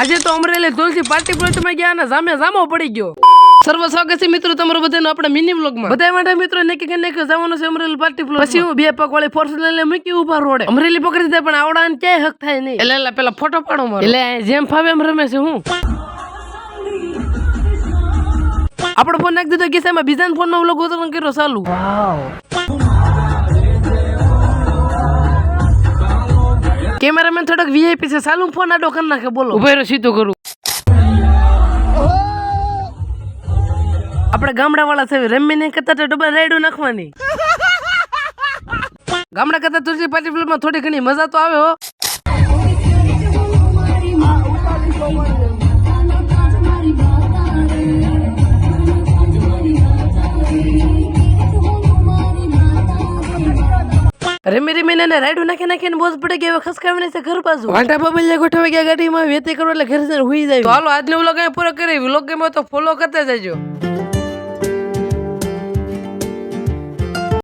આજે તો અમરેલી તુલસી પાર્ટી પ્લોટમાં ગયા અને સામે સામો પડી ગયો. સર્વ સ્વાગત મિત્રો તમારું બધાનું આપણા મિની વ્લોગમાં બધા માટે મિત્રો નક્કી કરીને કે જવાનું છે અમરેલી પાર્ટી પ્લોટ પછી હું બે પગ વાળી ફોર્ચ્યુનર લઈને મૂકી ઊભા રોડે. અમરેલી પકડી દે પણ આવડાને ક્યાંય હક થાય નહીં. એટલે પેલા ફોટો પાડો મારો. એટલે જેમ ફાવે એમ રમે છે હું. આપણો ફોન નાખી દીધો કિસ્સામાં બીજા ફોન નો વ્લોગ ઉતરણ કર્યો ચાલુ કેમેરામેન થોડોક વીઆઈપી છે સાલું ફોન આડો કરી નાખે બોલો. ઊભો રહ્યો સીધું કરું. આપણે ગામડા વાળા છે રમી ને કરતા તો ડબલ રાઈડો નાખવાની. ગામડા કરતા તુલસી પાટી ફિલ્મમાં થોડી ઘણી મજા તો આવે હો. રમી રમીને એને રાઈડ નાખી નાખીને બોસ પડી ગયા ખસ ખસકાવીને છે ઘર બાજુ. વાંટા બબલિયા ગોઠવાઈ ગયા ગાડીમાં વેતી કરો એટલે ઘર હુઈ જાય તો હાલો આજનો વ્લોગ અહીંયા પૂરો કરી વ્લોગ ગમ્યો તો ફોલો કરતા જજો.